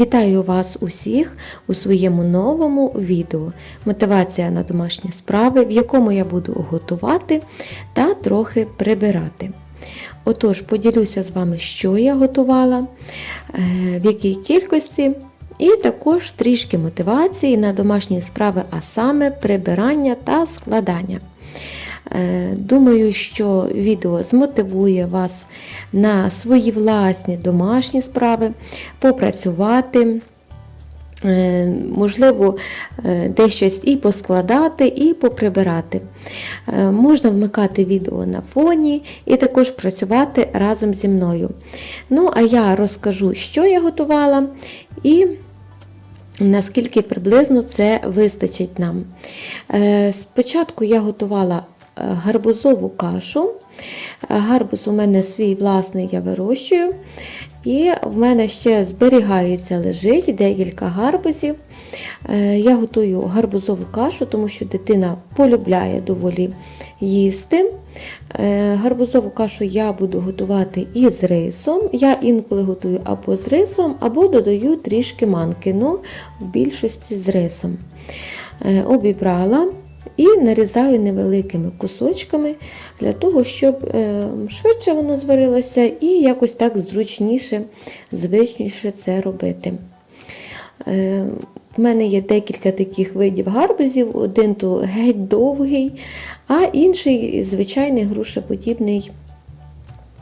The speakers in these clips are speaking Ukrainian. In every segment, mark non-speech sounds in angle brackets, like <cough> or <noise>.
Вітаю вас усіх у своєму новому відео Мотивація на домашні справи, в якому я буду готувати та трохи прибирати. Отож, поділюся з вами, що я готувала, е, в якій кількості, і також трішки мотивації на домашні справи, а саме прибирання та складання. Е, Думаю, що відео змотивує вас на свої власні домашні справи, попрацювати. е, Можливо, е, дещось і поскладати, і поприбирати. Можна вмикати відео на фоні і також працювати разом зі мною. Ну, а я розкажу, що я готувала, і наскільки приблизно це вистачить нам. Спочатку я готувала гарбузову кашу. Е, Гарбуз у мене свій власний я вирощую. І в мене ще зберігається, лежить декілька гарбузів. Е, Я готую гарбузову кашу, тому що дитина полюбляє доволі їсти. Е, Гарбузову кашу я буду готувати із рисом. Я інколи готую або з рисом, або додаю трішки манки, ну в більшості з рисом. Е, Обібрала і нарізаю невеликими кусочками для того, щоб е, швидше воно зварилося і якось так зручніше, звичніше це робити. Е, В мене є декілька таких видів гарбузів, один то геть довгий, а інший звичайний грушеподібний,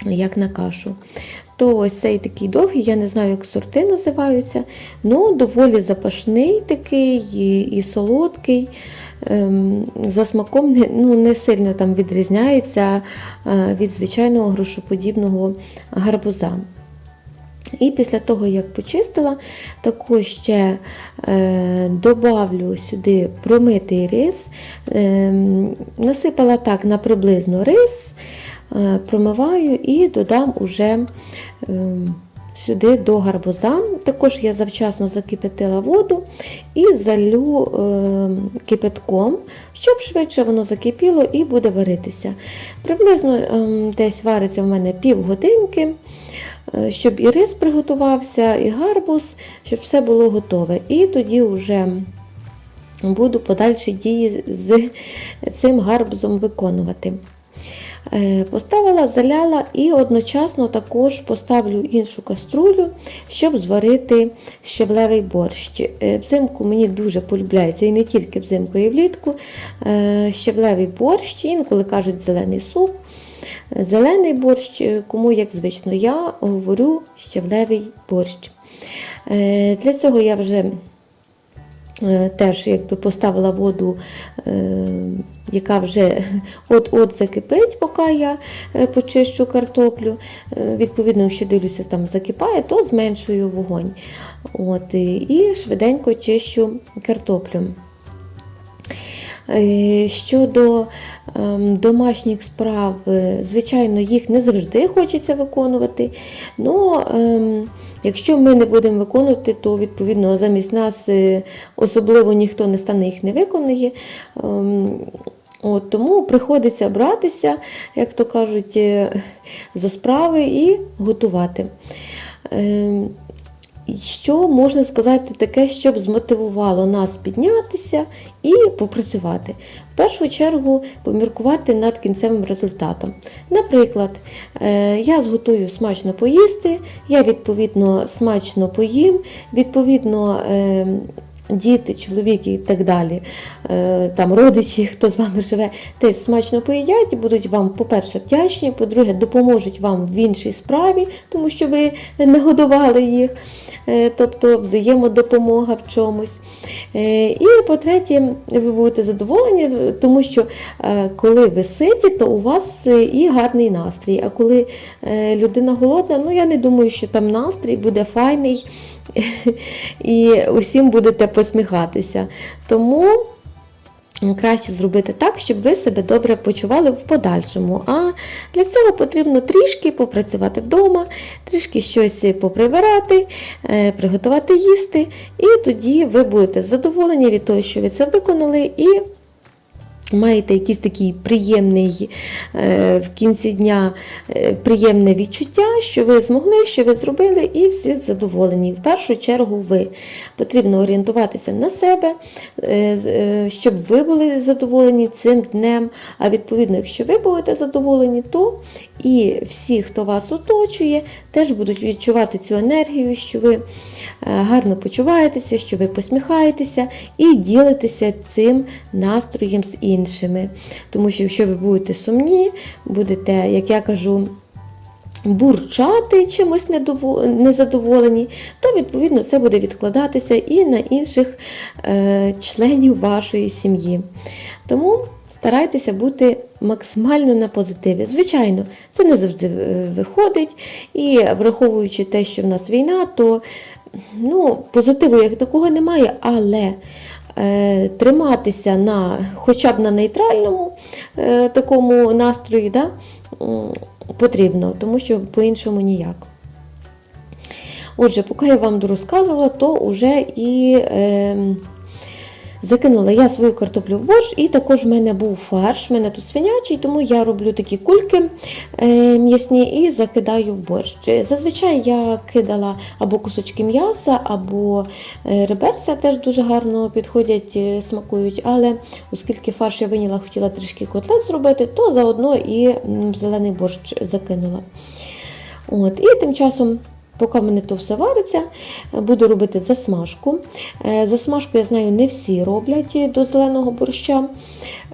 як на кашу. То ось цей такий довгий, я не знаю, як сорти називаються, але доволі запашний такий і, і солодкий. Ем, За смаком ну, не сильно там відрізняється е, від звичайного грушоподібного гарбуза. І після того, як почистила, також ще е, добавлю сюди промитий рис, е, насипала так на приблизно рис, промиваю і додам уже е, сюди до гарбуза. Також я завчасно закипятила воду і залю е, кипятком, щоб швидше воно закипіло і буде варитися. Приблизно е, десь вариться в мене півгодинки. Е, щоб і рис приготувався, і гарбуз, щоб все було готове. І тоді вже буду подальші дії з цим гарбузом виконувати. Е, Поставила, заляла і одночасно також поставлю іншу каструлю, щоб зварити щавлевий борщ. Е, Взимку мені дуже полюбляється, і не тільки взимку, і влітку. е, Щавлевий борщ, інколи кажуть зелений суп. Зелений борщ, кому як звично, я говорю щавлевий борщ. Для цього я вже теж якби поставила воду, е, яка вже <laughs> от-от закипить, поки я е, почищу картоплю. Е, Відповідно, якщо дивлюся, там закипає, то зменшую вогонь. От, і- швиденько чищу картоплю. Е, Щодо ем, домашніх справ, е, звичайно, їх не завжди хочеться виконувати. Ем, якщо ми не будемо виконувати, то відповідно замість нас е, особливо ніхто не стане їх не виконує. Ем, От, тому приходиться братися, як то кажуть, е, за справи і готувати. Що можна сказати таке, щоб змотивувало нас піднятися і попрацювати? В першу чергу поміркувати над кінцевим результатом. Наприклад, е, я зготую смачно поїсти, я відповідно смачно поїм, відповідно. Діти, чоловіки і так далі, е, там родичі, хто з вами живе, теж смачно поїдять і будуть вам, по-перше, вдячні, по-друге, допоможуть вам в іншій справі, тому що ви нагодували їх, Е, тобто взаємодопомога в чомусь. Е, І по-третє, ви будете задоволені, тому що коли ви ситі, то у вас і гарний настрій. А коли людина голодна, ну я не думаю, що там настрій буде файний і усім будете посміхатися. Тому краще зробити так, щоб ви себе добре почували в подальшому. А для цього потрібно трішки попрацювати вдома, трішки щось поприбирати, е, приготувати їсти, і тоді ви будете задоволені від того, що ви це виконали, і Маєте якийсь такий приємний е, в кінці дня е, приємне відчуття, що ви змогли, що ви зробили, і всі задоволені. В першу чергу ви потрібно орієнтуватися на себе, е, щоб ви були задоволені цим днем. А відповідно, якщо ви будете задоволені, то і всі, хто вас оточує, теж будуть відчувати цю енергію, що ви гарно почуваєтеся, що ви посміхаєтеся і ділитеся цим настроєм з іншими. Тому що якщо ви будете сумні, будете, як я кажу, бурчати чимось незадоволені, то відповідно це буде відкладатися і на інших е, членів вашої сім'ї. Тому старайтеся бути максимально на позитиві. Звичайно, це не завжди е, виходить, і враховуючи те, що в нас війна, то ну, позитиву як такого немає, але триматися на хоча б на нейтральному е, такому настрої да, потрібно, тому що по-іншому ніяк. Отже, поки я вам розказувала, то вже і е, закинула я свою картоплю в борщ, і також в мене був фарш, в мене тут свинячий, тому я роблю такі кульки е, м'ясні і закидаю в борщ. Зазвичай я кидала або кусочки м'яса, або е, реберця теж дуже гарно підходять, е, смакують. Але оскільки фарш я виняла, хотіла трішки котлет зробити, то заодно і зелений борщ закинула. От, і тим часом. Поки мене то все вариться, буду робити засмажку. Е, Засмажку, я знаю, не всі роблять до зеленого борща.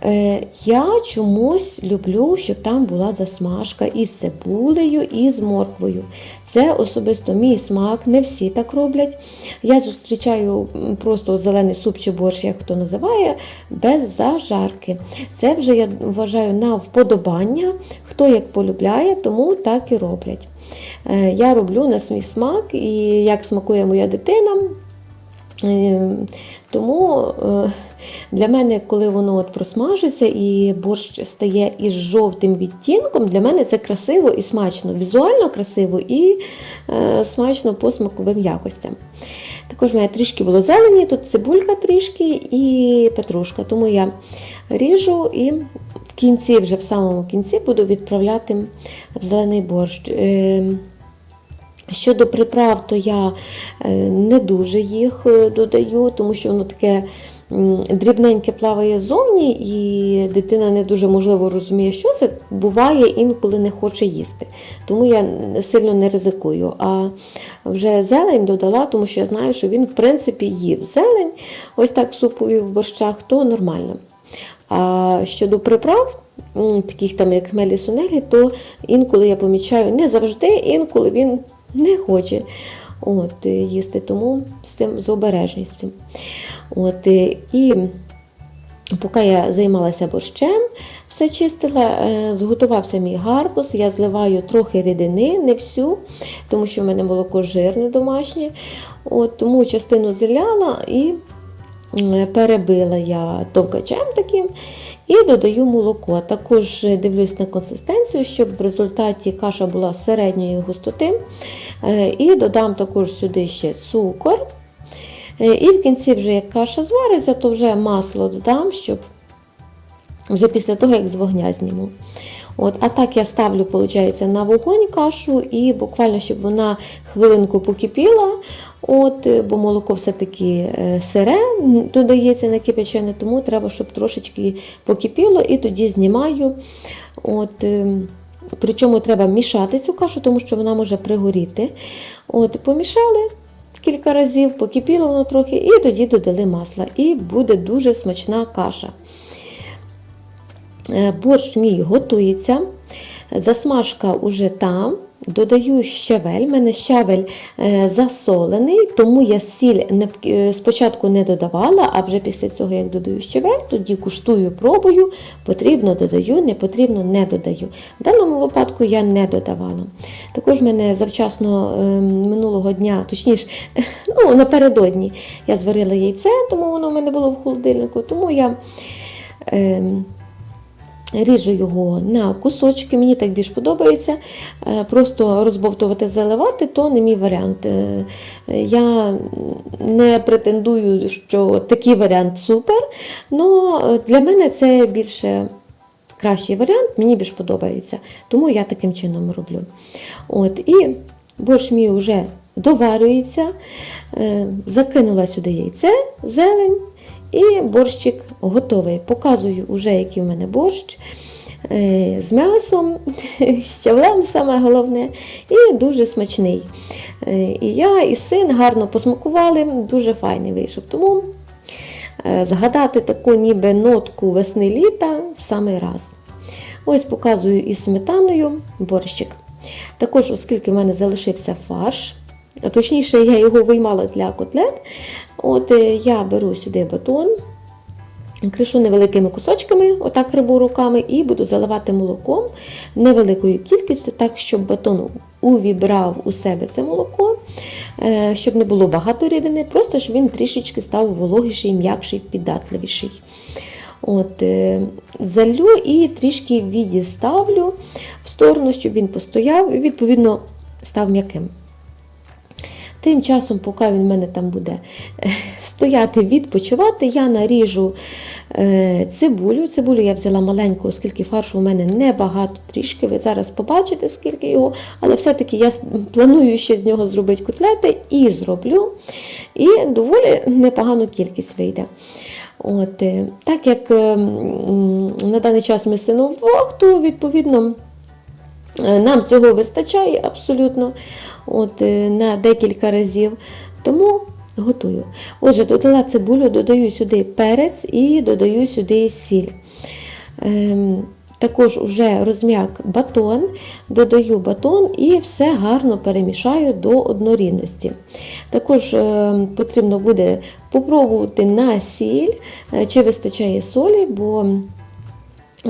Е, Я чомусь люблю, щоб там була засмажка із цибулею і з морквою. Це особисто мій смак, не всі так роблять. Я зустрічаю просто зелений суп чи борщ, як хто називає, без зажарки. Це вже я вважаю на вподобання, хто як полюбляє, тому так і роблять. Е, Я роблю на свій смак і як смакує моя дитина. Е, Тому е, для мене, коли воно от просмажиться і борщ стає із жовтим відтінком, для мене це красиво і смачно. Візуально красиво і смачно по смаковим якостям. Також в мене трішки було зелені, тут цибулька трішки і петрушка. Тому я ріжу і в кінці, вже в самому кінці, буду відправляти в зелений борщ. Е, Щодо приправ, то я е, не дуже їх е, додаю, тому що воно таке дрібненьке плаває ззовні, і дитина не дуже можливо розуміє, що це. Буває інколи не хоче їсти. Тому я сильно не ризикую. А вже зелень додала, тому що я знаю, що він в принципі їв зелень, ось так супою в борщах, то нормально. А щодо приправ, таких там як хмелі сунелі, то інколи я помічаю, не завжди, інколи він не хоче от, е, їсти, тому з цим з обережністю. От, е, і поки я займалася борщем, все чистила, е, зготувався мій гарбуз, я зливаю трохи рідини, не всю, тому що в мене молоко жирне домашнє. От, тому частину зіляла і перебила я товкачем таким. І додаю молоко. Також дивлюсь на консистенцію, щоб в результаті каша була середньої густоти. Е, І додам також сюди ще цукор. Е, І в кінці, вже як каша звариться, то вже масло додам, щоб вже після того, як з вогня зніму. От, а так я ставлю, виходить, на вогонь кашу і буквально, щоб вона хвилинку покипіла, от, е, бо молоко все-таки е, сире додається на кипячене, тому треба, щоб трошечки покипіло, і тоді знімаю. От, е, Причому треба мішати цю кашу, тому що вона може пригоріти. От, Помішали кілька разів, покипіло воно трохи, і тоді додали масла. І буде дуже смачна каша. Е, Борщ мій готується. Засмажка уже там. Додаю щавель. У мене щавель е, засолений, тому я сіль не, е, спочатку не додавала, а вже після цього, як додаю щавель, тоді куштую, пробую, потрібно додаю, не потрібно не додаю. В даному випадку я не додавала. Також в мене завчасно е, минулого дня, точніше, <laughs> ну, напередодні я зварила яйце, тому воно в мене було в холодильнику, тому я. Е, Ріжу його на кусочки, мені так більш подобається. Е, Просто розбовтувати, заливати то не мій варіант. Е, Я не претендую, що такий варіант супер, але для мене це більше кращий варіант, мені більш подобається. Тому я таким чином роблю. От, і борщ мій вже доварюється, Е, закинула сюди яйце, зелень. І борщик готовий. Показую вже, який в мене борщ е, з м'ясом, <laughs> з щавлем саме головне, і дуже смачний. Е, І я, і син гарно посмакували, дуже файний вийшов. Тому е, згадати таку ніби нотку весни-літа в самий раз. Ось показую із сметаною борщик. Також, оскільки в мене залишився фарш, точніше, я його виймала для котлет. От е, я беру сюди батон, кришу невеликими кусочками, отак рибу руками, і буду заливати молоком невеликою кількістю, так, щоб батон увібрав у себе це молоко, е, щоб не було багато рідини, просто щоб він трішечки став вологіший, м'якший, піддатливіший. От, е, Залю і трішки відіставлю в сторону, щоб він постояв і, відповідно, став м'яким. Тим часом, поки він в мене там буде е, стояти, відпочивати, я наріжу е, цибулю. Цибулю я взяла маленьку, оскільки фаршу у мене небагато трішки. Ви зараз побачите, скільки його, але все-таки я планую ще з нього зробити котлети і зроблю. І доволі непогану кількість вийде. От, е, Так як е, на даний час ми сином вдвох, відповідно. Е, Нам цього вистачає абсолютно от, е, на декілька разів. Тому готую. Отже, додала цибулю, додаю сюди перець і додаю сюди сіль. Ем, також вже розм'як батон, додаю батон і все гарно перемішаю до однорідності. Також е, потрібно буде попробувати на сіль, чи вистачає солі, бо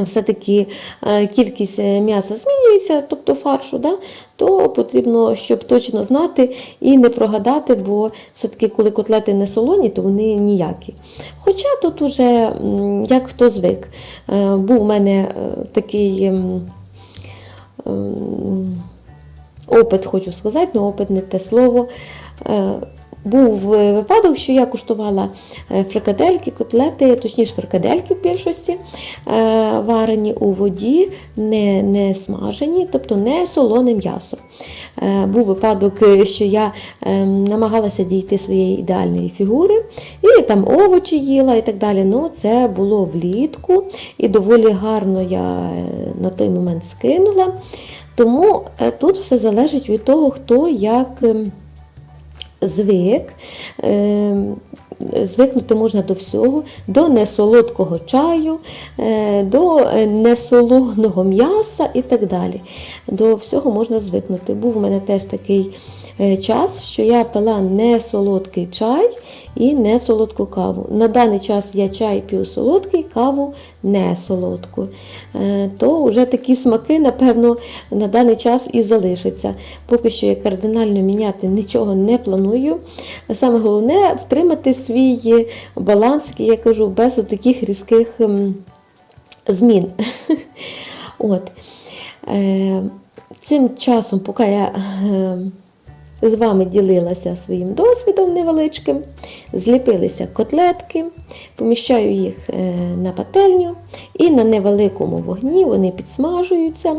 все-таки е, кількість е, м'яса змінюється, тобто фаршу, да, то потрібно, щоб точно знати і не прогадати, бо все-таки, коли котлети не солоні, то вони ніякі. Хоча тут уже, як хто звик, Е, був у мене такий ем, ем, опит, хочу сказати, але опит не те слово. Е, Був випадок, що я куштувала е, фрикадельки, котлети, точніше фрикадельки в більшості, е, варені у воді, не, не смажені, тобто не солоне м'ясо. Е, Був випадок, е, що я е, намагалася дійти своєї ідеальної фігури, і там овочі їла і так далі. Ну, Це було влітку, і доволі гарно я е, на той момент скинула. Тому е, тут все залежить від того, хто як. Ем, звик. Е, Звикнути можна до всього, до несолодкого чаю, е, до несолодного несолоного м'яса і так далі. До всього можна звикнути. Був у мене теж такий е, час, що я пила несолодкий чай і не солодку каву. На даний час я чай п'ю солодкий, каву не солодку. Е, То вже такі смаки, напевно, на даний час і залишаться. Поки що я кардинально міняти нічого не планую. Саме головне втримати свій баланс, я кажу, без таких різких ем, змін. <laughs> От. Е, Цим часом, поки я е, з вами ділилася своїм досвідом невеличким, зліпилися котлетки, поміщаю їх е, на пательню і на невеликому вогні вони підсмажуються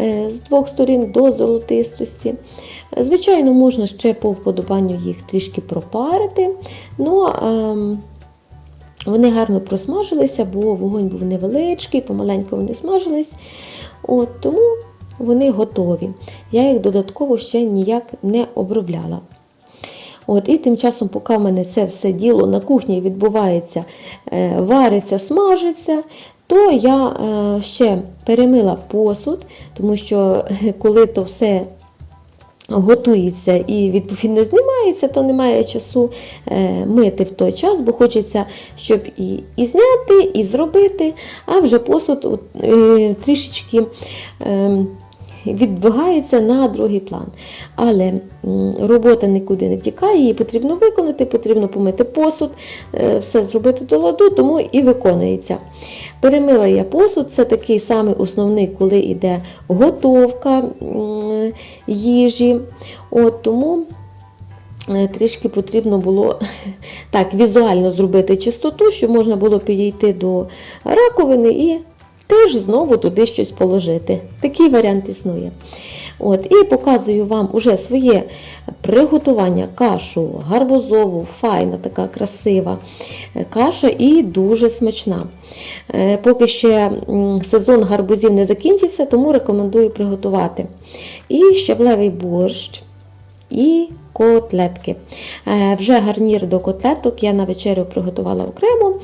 е, з двох сторін до золотистості. Звичайно, можна ще по вподобанню їх трішки пропарити. Ну, ем, вони гарно просмажилися, бо вогонь був невеличкий, помаленьку вони смажились. От, тому вони готові. Я їх додатково ще ніяк не обробляла. От, І тим часом, поки в мене це все діло на кухні відбувається, е, вариться, смажиться, то я е, ще перемила посуд, тому що е, коли то все готується і відповідно знімається, то немає часу мити в той час, бо хочеться, щоб і, і зняти, і зробити, а вже посуд трішечки. Відбігається на другий план. Але робота нікуди не втікає, її потрібно виконати, потрібно помити посуд, е, все зробити до ладу, тому і виконується. Перемила я посуд, це такий самий основний, коли йде готовка їжі. От, тому е, трішки потрібно було <laughs> так візуально зробити чистоту, щоб можна було підійти до раковини і теж знову туди щось положити. Такий варіант існує. От, і показую вам уже своє приготування кашу гарбузову, файна, така красива е, каша і дуже смачна. Е, Поки ще сезон гарбузів не закінчився, тому рекомендую приготувати. І щавлевий борщ і котлетки. Е, Вже гарнір до котлеток я на вечерю приготувала окремо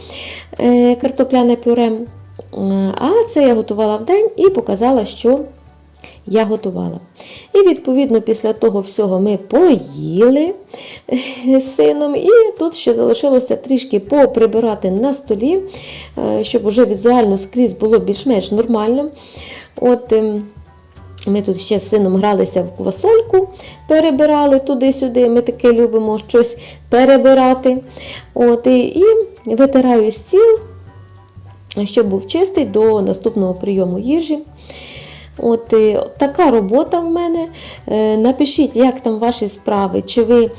картопляне пюре. А це я готувала в день і показала, що я готувала. І відповідно після того всього ми поїли з сином, і тут ще залишилося трішки поприбирати на столі, е, щоб уже візуально скрізь було більш-менш нормально. От, ем, ми тут ще з сином гралися в квасольку, перебирали туди-сюди. Ми таке любимо щось перебирати. От, і, і витираю стіл, щоб був чистий до наступного прийому їжі. От і така робота в мене. Е, Напишіть, як там ваші справи, чи ви е,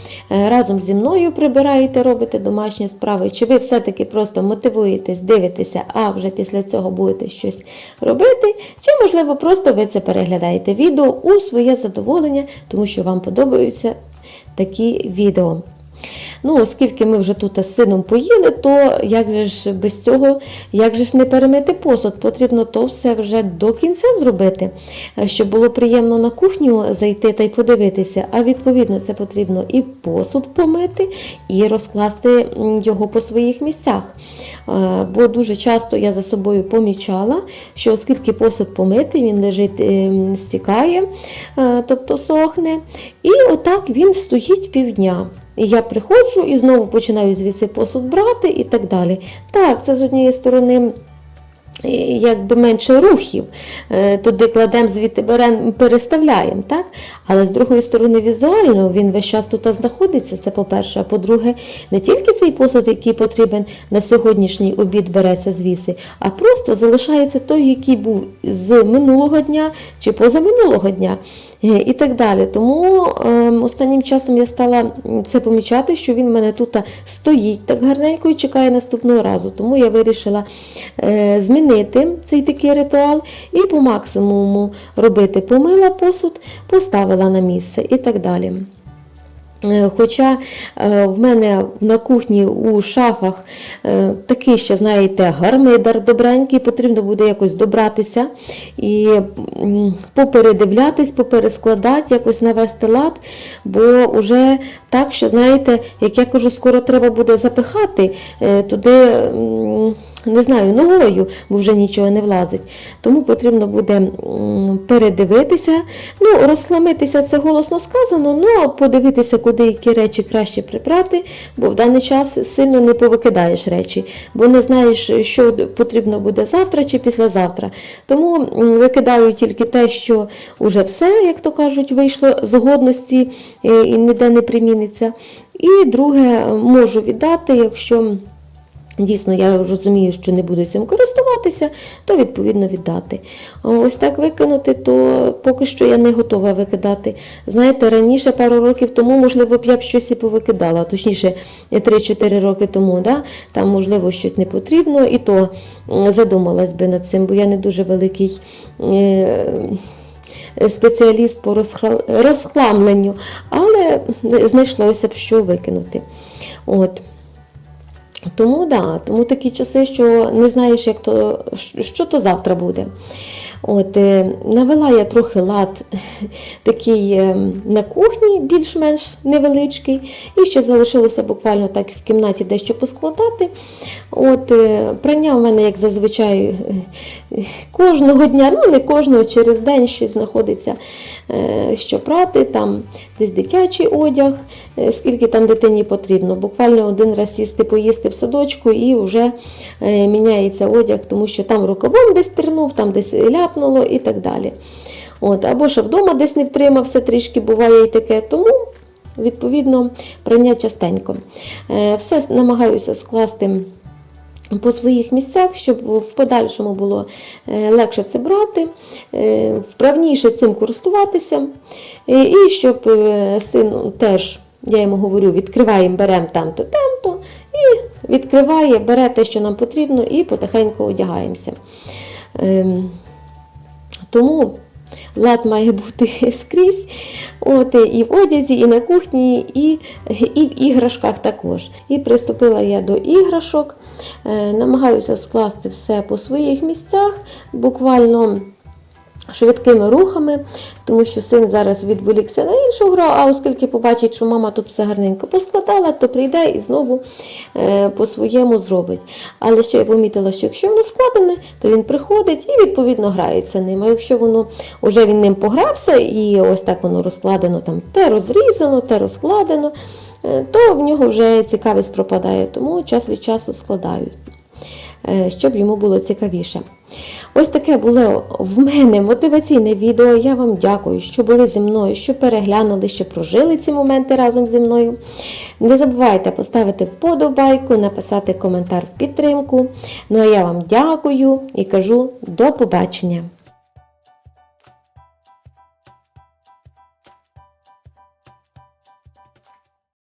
разом зі мною прибираєте, робите домашні справи, чи ви все-таки просто мотивуєтесь, дивитеся, а вже після цього будете щось робити, чи, можливо, просто ви це переглядаєте відео у своє задоволення, тому що вам подобаються такі відео. Ну, оскільки ми вже тут з сином поїли, то як же ж без цього, як же ж не перемити посуд? Потрібно то все вже до кінця зробити, щоб було приємно на кухню зайти та й подивитися. А відповідно, це потрібно і посуд помити, і розкласти його по своїх місцях. Бо дуже часто я за собою помічала, що оскільки посуд помитий, він лежить, ем, стікає, е, тобто сохне. І отак він стоїть півдня. Я приходжу і знову починаю звідси посуд брати і так далі. Так, це з однієї сторони. Якби менше рухів, Е, туди кладемо, звідти беремо, переставляємо, так? Але з другої сторони, візуально він весь час тут знаходиться, це по-перше. А по-друге, не тільки цей посуд, який потрібен на сьогоднішній обід, береться звідси, а просто залишається той, який був з минулого дня чи позаминулого дня. Е, І так далі. Тому е, останнім часом я стала це помічати, що він в мене тут стоїть так гарненько і чекає наступного разу. Тому я вирішила е, змінити цей такий ритуал і по максимуму робити помила посуд, поставила на місце і так далі. Е, Хоча е, в мене на кухні у шафах е, такий ще, знаєте, гармидар добренький, потрібно буде якось добратися і попередивлятись, поперескладати, якось навести лад, бо вже так, що, знаєте, як я кажу, скоро треба буде запихати туди. Не знаю, ногою, бо вже нічого не влазить. Тому потрібно буде передивитися. Ну, розхламитися це голосно сказано, ну подивитися, куди які речі краще прибрати, бо в даний час сильно не повикидаєш речі, бо не знаєш, що потрібно буде завтра чи післязавтра. Тому викидаю тільки те, що вже все, як то кажуть, вийшло з годності е, і ніде не приміниться. І друге можу віддати, якщо. Дійсно, я розумію, що не буду цим користуватися, то відповідно віддати. Ось так викинути, то поки що я не готова викидати. Знаєте, раніше, пару років тому, можливо, б я б щось і повикидала, точніше, 3-4 роки тому, да? там, можливо, щось не потрібно, і то задумалась би над цим, бо я не дуже великий. Е- Спеціаліст по розхламленню, але знайшлося б що викинути. От. Тому да, тому такі часи, що не знаєш, як то, що то завтра буде. От, е, Навела я трохи лад <laughs> такий е, на кухні, більш-менш невеличкий, і ще залишилося буквально так в кімнаті дещо поскладати. От, е, Прання в мене, як зазвичай, <laughs> кожного дня, ну не кожного, через день щось знаходиться, що прати, там десь дитячий одяг, е, скільки там дитині потрібно. Буквально один раз сісти, поїсти в садочку і вже е, міняється одяг, тому що там рукавом десь тернув, там десь ляпнуло і так далі. От, або що вдома десь не втримався, трішки буває і таке. Тому, відповідно, прання частенько. Е, Все намагаюся скласти по своїх місцях, щоб в подальшому було е, легше це брати, е, вправніше цим користуватися, е, і щоб син теж, я йому говорю, відкриваємо, беремо там-то, там-то, і відкриває, бере те, що нам потрібно, і потихеньку одягаємося. Ем, Тому лад має бути <laughs> скрізь. От, і в одязі, і на кухні, і, і в іграшках також. І приступила я до іграшок. Е, намагаюся скласти все по своїх місцях, буквально швидкими рухами, тому що син зараз відволікся на іншу гру, а оскільки побачить, що мама тут все гарненько поскладала, то прийде і знову е, по-своєму зробить. Але що я помітила, що якщо воно складене, то він приходить і відповідно грається ним. А якщо воно вже він ним погрався, і ось так воно розкладено, там те розрізано, те розкладено, е, то в нього вже цікавість пропадає, тому час від часу складаю. Е, Щоб йому було цікавіше. Ось таке було в мене мотиваційне відео. Я вам дякую, що були зі мною, що переглянули, що прожили ці моменти разом зі мною. Не забувайте поставити вподобайку, написати коментар в підтримку. Ну а я вам дякую і кажу до побачення!